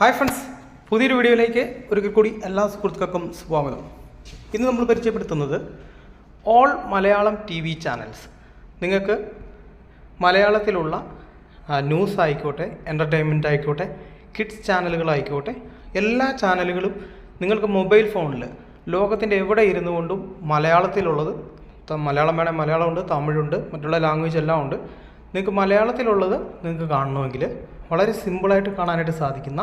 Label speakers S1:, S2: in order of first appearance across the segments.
S1: Hi friends പുതിയൊരു വീഡിയോയിലേക്ക് ഒരിക്കൽ കൂടി എല്ലാ സുഹൃത്തുക്കൾക്കും സ്വാഗതം. ഇന്ന് നമ്മൾ പരിചയപ്പെടുത്തുന്നത് all Malayalam T V channels നിങ്ങൾക്ക് മലയാളത്തിലുള്ള ന്യൂസ് ആയിക്കോട്ടെ എന്റർടൈൻമെന്റ് ആയിക്കോട്ടെ കിഡ്സ് ചാനലുകളായിക്കോട്ടെ എല്ലാ ചാനലുകളും നിങ്ങൾക്ക് മൊബൈൽ ഫോണിൽ ലോകത്തിന്റെ എവിടെ ഇരുന്നു കൊണ്ടും മലയാളത്തിലുള്ളത് മലയാളം വേണേൽ മലയാളമുണ്ട് തമിഴുണ്ട് മറ്റുള്ള ലാംഗ്വേജ് എല്ലാം ഉണ്ട്. നിങ്ങൾക്ക് മലയാളത്തിലുള്ളത് നിങ്ങൾക്ക് കാണണമെങ്കിൽ വളരെ സിമ്പിളായിട്ട് കാണാനായിട്ട് സാധിക്കുന്ന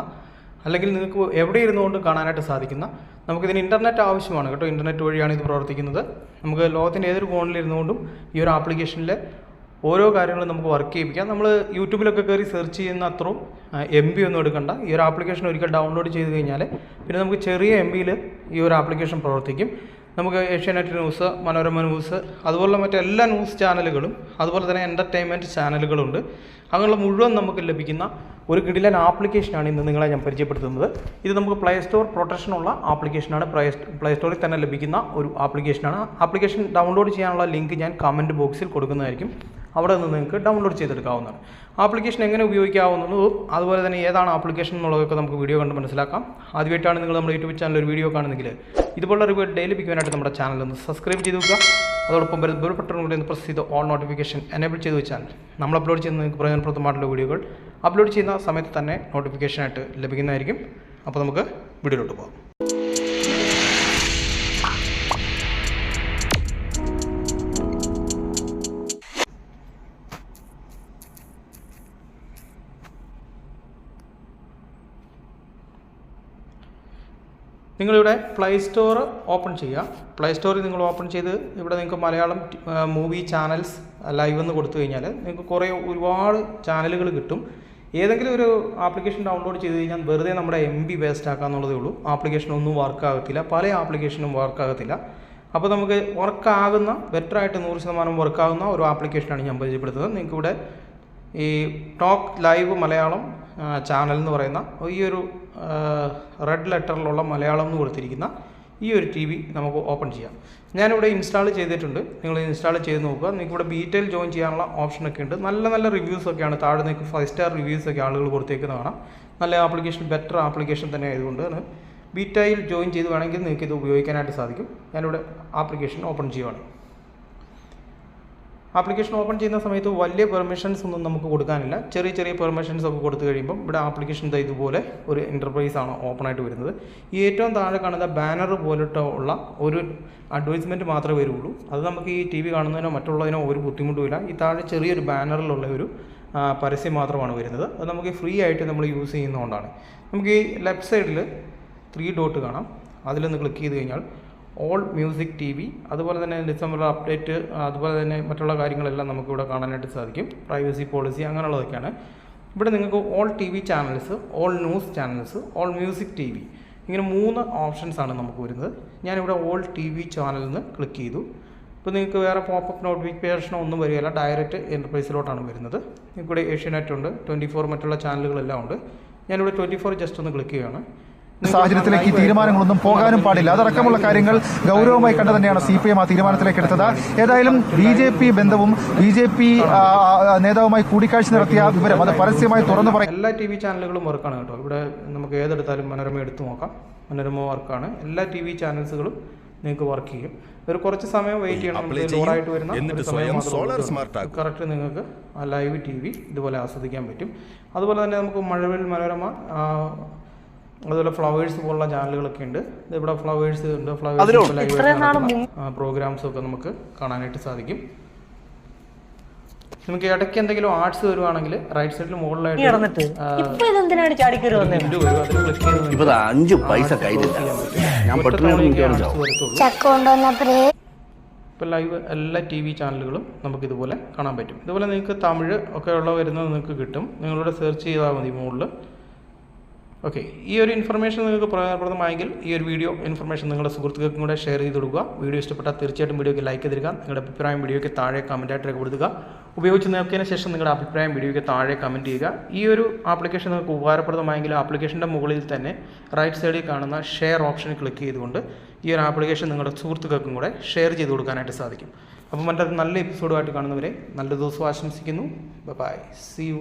S1: അല്ലെങ്കിൽ നിങ്ങൾക്ക് എവിടെ ഇരുന്നുകൊണ്ട് കാണാനായിട്ട് സാധിക്കുന്ന നമുക്കിതിന് ഇന്റർനെറ്റ് ആവശ്യമാണ്. കേട്ടോ ഇന്റർനെറ്റ് വഴിയാണ് ഇത് പ്രവർത്തിക്കുന്നത്. നമുക്ക് ലോകത്തിന്റെ ഏതൊരു കോണിലിരുന്നുകൊണ്ടും ഈ ഒരു ആപ്ലിക്കേഷനിലെ ഓരോ കാര്യങ്ങളും നമുക്ക് വർക്ക് ചെയ്യിപ്പിക്കാം. നമ്മൾ യൂട്യൂബിലൊക്കെ കയറി സെർച്ച് ചെയ്യുന്ന അത്രയും എം ബി ഒന്നും എടുക്കണ്ട. ഈ ഒരു ആപ്ലിക്കേഷൻ ഒരിക്കൽ ഡൗൺലോഡ് ചെയ്ത് കഴിഞ്ഞാൽ പിന്നെ നമുക്ക് ചെറിയ എം ബിയിൽ ഈ ഒരു ആപ്ലിക്കേഷൻ പ്രവർത്തിക്കും. നമുക്ക് ഏഷ്യാനെറ്റ് ന്യൂസ് മനോരമ ന്യൂസ് അതുപോലുള്ള മറ്റെല്ലാ ന്യൂസ് ചാനലുകളും അതുപോലെ തന്നെ എന്റർടൈൻമെന്റ് ചാനലുകളുണ്ട്. അങ്ങനെയുള്ള മുഴുവൻ നമുക്ക് ലഭിക്കുന്ന ഒരു കിടിലൻ ആപ്ലിക്കേഷനാണ് ഇന്ന് നിങ്ങളെ ഞാൻ പരിചയപ്പെടുത്തുന്നത്. ഇത് നമുക്ക് പ്ലേ സ്റ്റോർ പ്രൊട്ടക്ഷനുള്ള ആപ്ലിക്കേഷനാണ്. പ്ലേ പ്ലേ സ്റ്റോറിൽ തന്നെ ലഭിക്കുന്ന ഒരു ആപ്ലിക്കേഷനാണ്. ആപ്ലിക്കേഷൻ ഡൗൺലോഡ് ചെയ്യാനുള്ള ലിങ്ക് ഞാൻ കമന്റ് ബോക്സിൽ കൊടുക്കുന്നതായിരിക്കും. അവിടെ നിന്ന് നിങ്ങൾക്ക് ഡൗൺലോഡ് ചെയ്തെടുക്കാവുന്നതാണ്. ആപ്ലിക്കേഷൻ എങ്ങനെ ഉപയോഗിക്കാവുന്നതും അതുപോലെ തന്നെ ഏതാണ് ആപ്ലിക്കേഷൻ എന്നുള്ളതൊക്കെ നമുക്ക് വീഡിയോ കണ്ട് മനസ്സിലാക്കാം. ആദ്യമായിട്ടാണ് നിങ്ങൾ നമ്മുടെ യൂട്യൂബ് ചാനൽ ഒരു വീഡിയോ കാണുന്നെങ്കിൽ ഇതുപോലുള്ള റിവ്യൂ ഡെയിലി ലഭിക്കാനായിട്ട് നമ്മുടെ ചാനൽ ഒന്ന് സബ്സ്ക്രൈബ് ചെയ്ത് വെക്കുക. അതോടൊപ്പം വരുന്ന ബെൽബട്ടൺ കൂടി ഒന്ന് പ്രസ് ചെയ്ത് ഓൾ നോട്ടിഫിക്കേഷൻ എനേബിൾ ചെയ്ത് വെച്ചാൽ നമ്മൾ അപ്ലോഡ് ചെയ്യുന്ന നിങ്ങൾക്ക് പ്രയോജനപ്രദമായിട്ടുള്ള വീഡിയോകൾ അപ്ലോഡ് ചെയ്യുന്ന സമയത്ത് തന്നെ നോട്ടിഫിക്കേഷനായിട്ട് ലഭിക്കുന്നതായിരിക്കും. അപ്പോൾ നമുക്ക് വീഡിയോയിലോട്ട് പോകാം. നിങ്ങളിവിടെ പ്ലേ സ്റ്റോർ ഓപ്പൺ ചെയ്യുക. പ്ലേ സ്റ്റോറിൽ നിങ്ങൾ ഓപ്പൺ ചെയ്ത് ഇവിടെ നിങ്ങൾക്ക് മലയാളം മൂവി ചാനൽസ് ലൈവ് എന്ന് കൊടുത്തു കഴിഞ്ഞാൽ നിങ്ങൾക്ക് കുറേ ഒരുപാട് ചാനലുകൾ കിട്ടും. ഏതെങ്കിലും ഒരു ആപ്ലിക്കേഷൻ ഡൗൺലോഡ് ചെയ്ത് കഴിഞ്ഞാൽ വെറുതെ നമ്മുടെ എം ബി വേസ്റ്റ് ആക്കാന്നുള്ളതേ ഉള്ളൂ. ആപ്ലിക്കേഷൻ ഒന്നും വർക്കാകത്തില്ല പല ആപ്ലിക്കേഷനും വർക്കാകത്തില്ല അപ്പോൾ നമുക്ക് വർക്കാകുന്ന ബെറ്ററായിട്ട് നൂറ് ശതമാനം വർക്കാകുന്ന ഒരു ആപ്ലിക്കേഷനാണ് ഞാൻ പരിചയപ്പെടുത്തുന്നത്. നിങ്ങൾക്ക് ഇവിടെ ഈ ടോക്ക് ലൈവ് മലയാളം ചാനൽ എന്ന് പറയുന്ന ഈ ഒരു റെഡ് ലെറ്ററിലുള്ള മലയാളം എന്ന് കൊടുത്തിരിക്കുന്ന ഈ ഒരു ടി നമുക്ക് ഓപ്പൺ ചെയ്യാം. ഞാനിവിടെ ഇൻസ്റ്റാൾ ചെയ്തിട്ടുണ്ട്. നിങ്ങൾ ഇൻസ്റ്റാൾ ചെയ്ത് നോക്കുക. നിങ്ങൾക്ക് ഇവിടെ ബീറ്റെയിൽ ജോയിൻ ചെയ്യാനുള്ള ഓപ്ഷനൊക്കെ ഉണ്ട്. നല്ല നല്ല റിവ്യൂസ് ഒക്കെയാണ്. താഴെ നിങ്ങൾക്ക് ഫൈവ് സ്റ്റാർ റിവ്യൂസ് ഒക്കെ ആളുകൾ കൊടുത്തേക്കുന്ന കാണാം. നല്ല ആപ്ലിക്കേഷൻ ബെറ്റർ ആപ്ലിക്കേഷൻ തന്നെ ആയതുകൊണ്ടാണ് ബീറ്റയിൽ ജോയിൻ ചെയ്ത് വേണമെങ്കിൽ നിങ്ങൾക്ക് ഇത് ഉപയോഗിക്കാനായിട്ട് സാധിക്കും. ഞാനിവിടെ ആപ്ലിക്കേഷൻ ഓപ്പൺ ചെയ്യുവാണ്. ആപ്ലിക്കേഷൻ ഓപ്പൺ ചെയ്യുന്ന സമയത്ത് വലിയ പെർമിഷൻസ് ഒന്നും നമുക്ക് കൊടുക്കാനില്ല. ചെറിയ ചെറിയ പെർമിഷൻസ് ഒക്കെ കൊടുത്തു കഴിയുമ്പോൾ ഇവിടെ ആപ്ലിക്കേഷൻ ഇതുപോലെ ഒരു എന്റർപ്രൈസ് ആണ് ഓപ്പൺ ആയിട്ട് വരുന്നത്. ഈ ഏറ്റവും താഴെ കാണുന്ന ബാനർ പോലിട്ട് ഉള്ള ഒരു അഡ്വർടൈസ്മെന്റ് മാത്രമേ വരുള്ളൂ. അത് നമുക്ക് ഈ ടി വി കാണുന്നതിനോ മറ്റുള്ളതിനോ ഒരു ബുദ്ധിമുട്ടുമില്ല ഈ താഴെ ചെറിയൊരു ബാനറിലുള്ള ഒരു പരസ്യം മാത്രമാണ് വരുന്നത്. അത് നമുക്ക് ഫ്രീ ആയിട്ട് നമ്മൾ യൂസ് ചെയ്യുന്നതുകൊണ്ടാണ്. നമുക്ക് ഈ ലെഫ്റ്റ് സൈഡിൽ ത്രീ ഡോട്ട് കാണാം. അതിലൊന്ന് ക്ലിക്ക് ചെയ്ത് കഴിഞ്ഞാൽ ഓൾ മ്യൂസിക് ടി വി അതുപോലെ തന്നെ ഡിസംബർ അപ്ഡേറ്റ് അതുപോലെ തന്നെ മറ്റുള്ള കാര്യങ്ങളെല്ലാം നമുക്കിവിടെ കാണാനായിട്ട് സാധിക്കും. പ്രൈവസി പോളിസി അങ്ങനെയുള്ളതൊക്കെയാണ്. ഇവിടെ നിങ്ങൾക്ക് all T V channels all news channels all music T V ഇങ്ങനെ മൂന്ന് ഓപ്ഷൻസ് ആണ് നമുക്ക് വരുന്നത്. ഞാനിവിടെ ഓൾ ടി വി ചാനലിൽ നിന്ന് ക്ലിക്ക് ചെയ്തു. ഇപ്പോൾ നിങ്ങൾക്ക് വേറെ പോപ്പപ്പ് നോട്ടിഫിക്കേഷനോ ഒന്നും വരികയില്ല. ഡയറക്റ്റ് എന്റർപ്രൈസിലോട്ടാണ് വരുന്നത്. നിങ്ങൾക്കിവിടെ ഏഷ്യാനെറ്റ് ഉണ്ട് ട്വന്റി ഫോർ മറ്റുള്ള ചാനലുകളെല്ലാം ഉണ്ട്. ഞാനിവിടെ ട്വന്റി ഫോർ ജസ്റ്റ് ഒന്ന് ക്ലിക്ക് ചെയ്യുകയാണ്.
S2: സാഹചര്യത്തിലേക്ക് ഈ തീരുമാനങ്ങളൊന്നും പോകാനും പാടില്ല. അതടക്കമുള്ള കാര്യങ്ങൾ ഗൗരവമായി കണ്ടു തന്നെയാണ് സി പി എം ആ തീരുമാനത്തിലേക്ക് എടുത്തത്. ഏതായാലും ബി ജെ പി ബന്ധവും ബി ജെ പി നേതാവുമായി കൂടിക്കാഴ്ച നടത്തിയ വിവരം അത് പരസ്യമായി തുറന്നു പറയും
S1: എല്ലാ ടി വി ചാനലുകളും വർക്കാണ് കേട്ടോ. ഇവിടെ നമുക്ക് ഏതെടുത്താലും മനോരമ എടുത്തു നോക്കാം. മനോരമ വർക്കാണ്. എല്ലാ ടി വി ചാനൽസുകളും നിങ്ങൾക്ക് വർക്ക് ചെയ്യും. ഒരു കുറച്ച് സമയം വെയിറ്റ് ചെയ്യണം. ലോഡായിട്ട് വരുന്ന സമയം. കറക്റ്റ് നിങ്ങൾക്ക് ലൈവ് ടി വി ഇതുപോലെ ആസ്വദിക്കാൻ പറ്റും. അതുപോലെ തന്നെ നമുക്ക് മഴവിൽ മനോരമ അതുപോലെ ഫ്ലവേഴ്സ് പോലുള്ള ചാനലുകളൊക്കെ ഉണ്ട്. ഇവിടെ ഫ്ലവേഴ്സ് ഉണ്ട്. ഫ്ലവേഴ്സ് ലൈവ് പ്രോഗ്രാംസ് ഒക്കെ നമുക്ക് കാണാനായിട്ട് സാധിക്കും. നമുക്ക് ഇടയ്ക്ക് എന്തെങ്കിലും ആർട്സ് വരുവാണെങ്കിൽ റൈറ്റ് സൈഡിൽ മുകളിലായിട്ട്
S3: ഇപ്പൊ
S4: ഇപ്പൊ പൈസ
S1: ഇപ്പോൾ ലൈവ് എല്ലാ ടി വി ചാനലുകളും നമുക്ക് ഇതുപോലെ കാണാൻ പറ്റും. ഇതുപോലെ നിങ്ങൾക്ക് തമിഴ് ഒക്കെ ഉള്ള വരുന്നത് നിങ്ങൾക്ക് കിട്ടും. നിങ്ങളിവിടെ സെർച്ച് ചെയ്താൽ മതി മുകളിൽ ഓക്കെ ഈ ഒരു ഇൻഫർമേഷൻ നിങ്ങൾക്ക് പ്രയോജനപ്രദമായെങ്കിൽ ഈ ഒരു വീഡിയോ ഇൻഫർമേഷൻ നിങ്ങളുടെ സുഹൃത്തുക്കൾക്കും കൂടെ ഷെയർ ചെയ്ത് കൊടുക്കുക. വീഡിയോ ഇഷ്ടപ്പെട്ടാൽ തീർച്ചയായിട്ടും വീഡിയോയ്ക്ക് ലൈക്ക് ചെയ്തിരിക്കുക. നിങ്ങളുടെ അഭിപ്രായം വീഡിയോയ്ക്ക് താഴെ കമന്റായിട്ട് രേഖപ്പെടുത്തുക. ഉപയോഗിച്ച് നോക്കിയതിന് ശേഷം നിങ്ങളുടെ അഭിപ്രായം വീഡിയോയ്ക്ക് താഴെ കമന്റ് ചെയ്യുക. ഈ ഒരു ആപ്ലിക്കേഷൻ നിങ്ങൾക്ക് ഉപകാരപ്രദമായെങ്കിൽ ആപ്ലിക്കേഷന്റെ മുകളിൽ തന്നെ റൈറ്റ് സൈഡിൽ കാണുന്ന ഷെയർ ഓപ്ഷൻ ക്ലിക്ക് ചെയ്തുകൊണ്ട് ഈ ഒരു ആപ്ലിക്കേഷൻ നിങ്ങളുടെ സുഹൃത്തുക്കൾക്കും കൂടെ ഷെയർ ചെയ്ത് കൊടുക്കാനായിട്ട് സാധിക്കും. അപ്പോൾ മറ്റൊരു നല്ല എപ്പിസോഡുമായിട്ട് കാണുന്നവരെ നല്ല ദിവസം ആശംസിക്കുന്നു. By C U